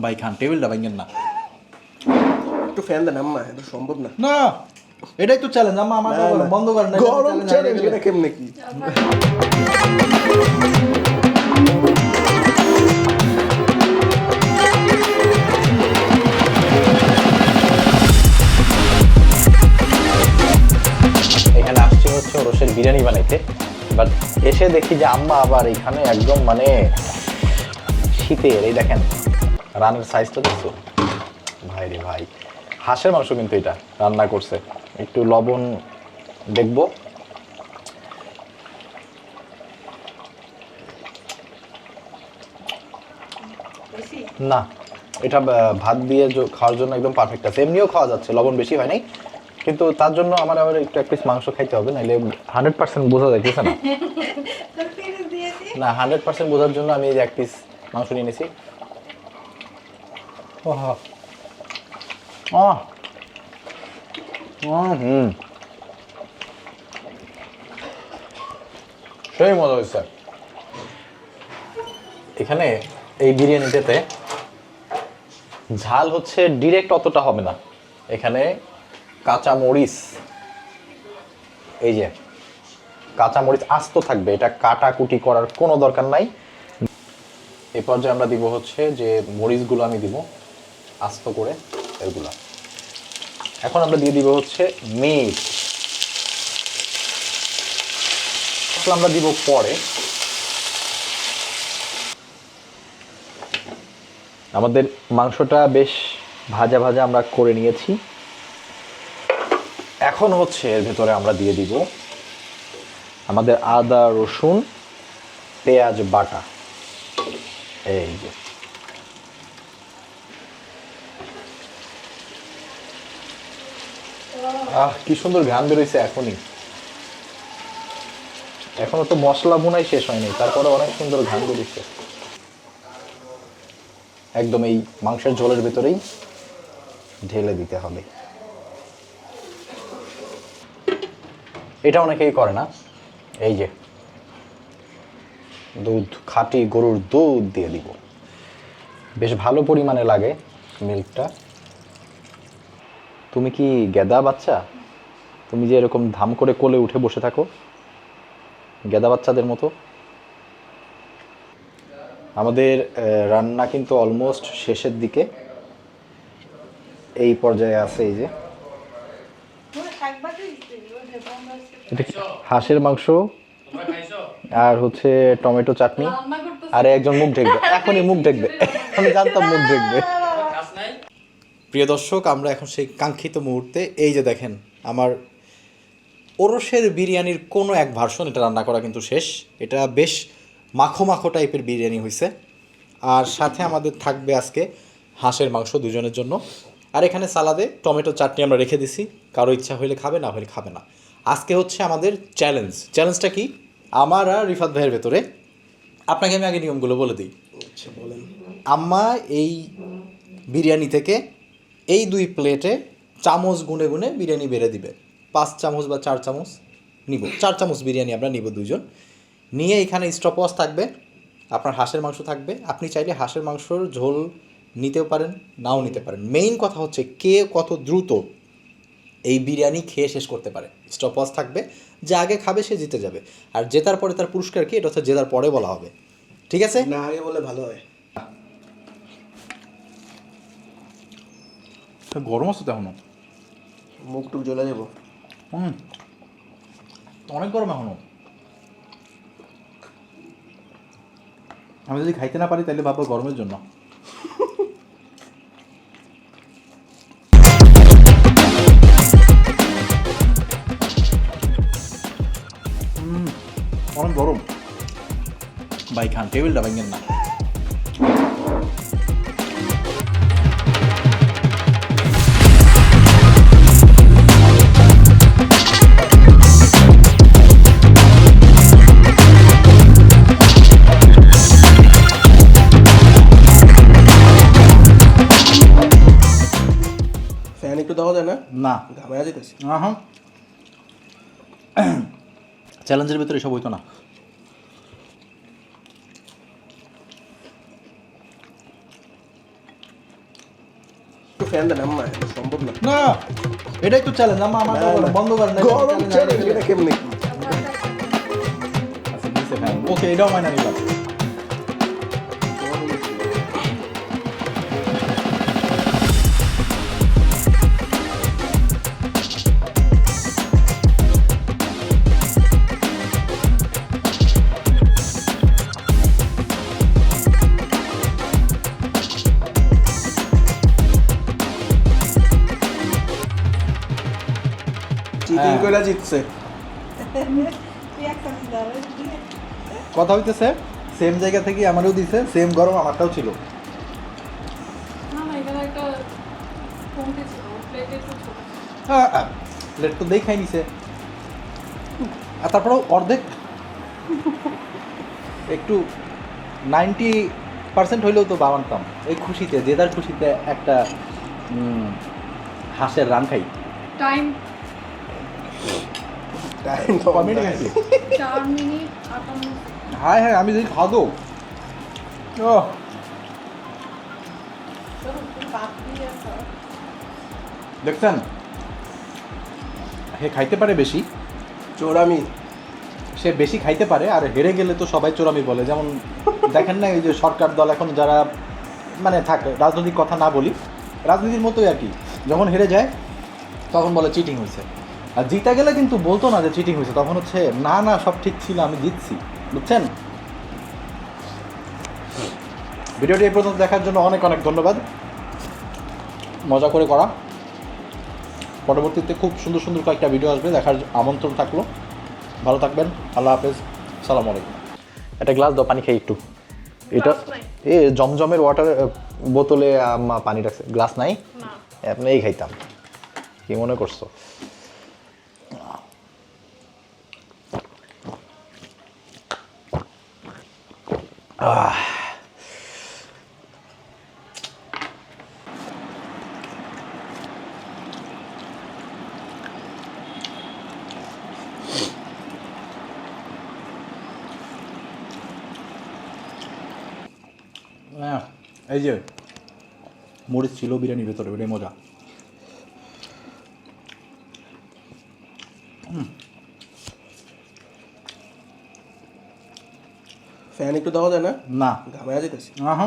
ভাই খান টেবিলটা ভাঙেন না। একটু ফ্যান দেন আম্মা এটা সম্ভব না। না এটাই তো চ্যালেঞ্জ আম্মা আমার। বন্ধ করেন না গরম চ্যালেঞ্জ এটা কেমনে কি? এখানে আসছে হচ্ছে ওরসের বিরিয়ানি বানাইতে। বাট এসে দেখি যে আম্মা আবার এখানে একদম মানে শীতের এই দেখেন। রানের সাইজটা দেখছ? ভাই রে ভাই। হাঁসের মাংস কিন্তু এটা রান্না করছে। একটু লবণ দেখব। না এটা ভাত দিয়ে খাওয়ার জন্য একদম পারফেক্ট আছে। এমনিও খাওয়া যাচ্ছে লবণ বেশি হয় নাই। কিন্তু তার জন্য আমার আবার একটু এক পিস মাংস খাইতে হবে নাহলে হান্ড্রেড পার্সেন্ট বোঝা যাইতেছে না। না হান্ড্রেড পার্সেন্ট বোঝার জন্য আমি এই এক পিস মাংস নিয়ে নিয়েছি ওহ। আহ। উম, হুম সেই মজা হয়েছে এখানে এই বিরিয়ানিটাতে ঝাল হচ্ছে ডিরেক্ট অতটা হবে না। এখানে কাঁচা মরিচ এই যে কাঁচা মরিচ আস্ত থাকবে এটা কাটাকুটি করার কোনো দরকার নাই। এই পর্যায়ে আমরা দিব হচ্ছে যে মরিচগুলো আমি দিব। আস্ত করে এগুলা। এখন আমরা দিয়ে দিব হচ্ছে মশলা আমরা দিব পরে। আমাদের মাংসটা বেশ ভাজা ভাজা আমরা করে নিয়েছি। এখন হচ্ছে এর ভেতরে আমরা দিয়ে দিব আমাদের আদা, রসুন, পেঁয়াজ, বাটা। এই যে। আহ, কি সুন্দর ঘ্রাণ বেরোইছে এখনই। এখনও তো মশলা বোনাই শেষ হয়নি, তারপরে অনেক সুন্দর ঘ্রাণ বেরোইছে। একদম এই মাংসের ঝোলের ভেতরেই ঢেলে দিতে হবে। এটা অনেকেই করে না। এই যে, দুধ, খাঁটি গরুর দুধ দিয়ে দিব। বেশ ভালো পরিমাণে লাগে মিল্কটা। তুমি কি গেদা বাচ্চা? তুমি যে এরকম ধাম করে কোলে উঠে বসে থাকো, গেদা বাচ্চাদের মতো? আমাদের রান্না কিন্তু অলমোস্ট শেষের দিকে। এই পর্যায়ে আছে এই যে। হাঁসের মাংস? আর হচ্ছে টমেটো চাটনি? আর একজন মুখ ঢেকবে, এখনই মুখ ঢেকবে, আমি জানতাম মুখ ঢেকবে। প্রিয় দর্শক আমরা এখন সেই কাঙ্ক্ষিত মুহূর্তে এই যে দেখেন আমার ওরসের বিরিয়ানির কোনো এক ভার্সন এটা রান্না করা কিন্তু শেষ। এটা বেশ মাখো মাখো টাইপের বিরিয়ানি হয়েছে আর সাথে আমাদের থাকবে আজকে হাঁসের মাংস দুজনের জন্য। আর এখানে সালাদে টমেটো চাটনি আমরা রেখে দিছি। কারও ইচ্ছা হলে খাবে না হলে খাবে না। আজকে হচ্ছে আমাদের চ্যালেঞ্জ চ্যালেঞ্জটা কি? আমার আর রিফাত ভাইয়ের ভেতরে। আপনাকে আমি আগে নিয়মগুলো বলে দিই। আচ্ছা বলেন। আম্মা এই বিরিয়ানি থেকে এই দুই প্লেটে চামচ গুনে গুনে বিরিয়ানি বেড়ে দিবে। পাঁচ চামচ বা চার চামচ নিব। চার চামচ বিরিয়ানি আমরা নিব দুজন নিয়ে এখানে স্টপওয়াচ থাকবে, আপনার হাঁসের মাংস থাকবে। আপনি চাইলে হাঁসের মাংসর ঝোল নিতেও পারেন, নাও নিতে পারেন। মেইন কথা হচ্ছে কে কত দ্রুত এই বিরিয়ানি খেয়ে শেষ করতে পারে। স্টপওয়াচ থাকবে, যে আগে খাবে সে জিতে যাবে। আর জেতার পরে তার পুরস্কার কি? এটা হচ্ছে জেতার পরে বলা হবে। ঠিক আছে? না, আগে বলে ভালো হয়। গরম আছে তো এখনও? মুখ টুক জ্বলে যাব হুম। অনেক গরম এখনও। আমি যদি খাইতে না পারি তাহলে ভাবো গরমের জন্য। হুম, অনেক গরম। ভাই খান টেবিলটা ভাঙেন না। না। যেতেছি আহা। চ্যালেঞ্জের ভিতরে এসব হইতো না। ফ্যান দেন আম্মা সম্ভব না। না এটাই তো চ্যালেঞ্জ আমার। বন্ধ করেন গরম চ্যালেঞ্জ এটা কেমনে? কি ওকে এটাও মাইনা নিলাম। চিটিং হ্যাঁ। কইরা জিতছে। কথা হইতেছে সেম জায়গা থেকে আমারও দিছে সেম গরম আমারটাও ছিল। প্লেটে একটু ছোট প্লেট তো দেখাই নিছে। আর তারপরেও অর্ধেক। একটু নাইনটি পার্সেন্ট হইলেও তো বাবানতাম এই খুশিতে জেদার খুশিতে একটা হাঁসের রান খাই। টাইম হায় হায় আমি যদি খাদো। ও দেখছেন? হে খাইতে পারে বেশি? চোরামি। সে বেশি খাইতে পারে আর হেরে গেলে তো সবাই চোরামি বলে। যেমন দেখেন না এই যে সরকার দল এখন যারা মানে থাকে রাজনৈতিক কথা না বলি রাজনীতির মতোই আর কি। যখন হেরে যায় তখন বলে চিটিং হয়েছে আর জিতা গেলে কিন্তু বলতো না যে চিটিং হয়েছে তখন হচ্ছে না না সব ঠিক ছিল আমি জিতছি। বুঝছেন? ভিডিওটি এই পর্যন্ত দেখার জন্য অনেক অনেক ধন্যবাদ। মজা করে করা। পরবর্তীতে খুব সুন্দর সুন্দর কয়েকটা ভিডিও আসবে দেখার আমন্ত্রণ থাকল। ভালো থাকবেন আল্লাহ হাফেজ সালাম আলাইকুম। একটা গ্লাস দাও পানি খাই একটু। এটা এ জমজমের ওয়াটার বোতলে পানি রাখছে। গ্লাস নাই? আপনি এই খাইতাম। কি মনে করছ আহ হ্যাঁ এই যে মরিচ ছিল বিরিয়ানির ভেতরে ওটাই মজা। ফ্যান একটু দেওয়া যায় না? না। ঘামায়া যেতেছি আহা।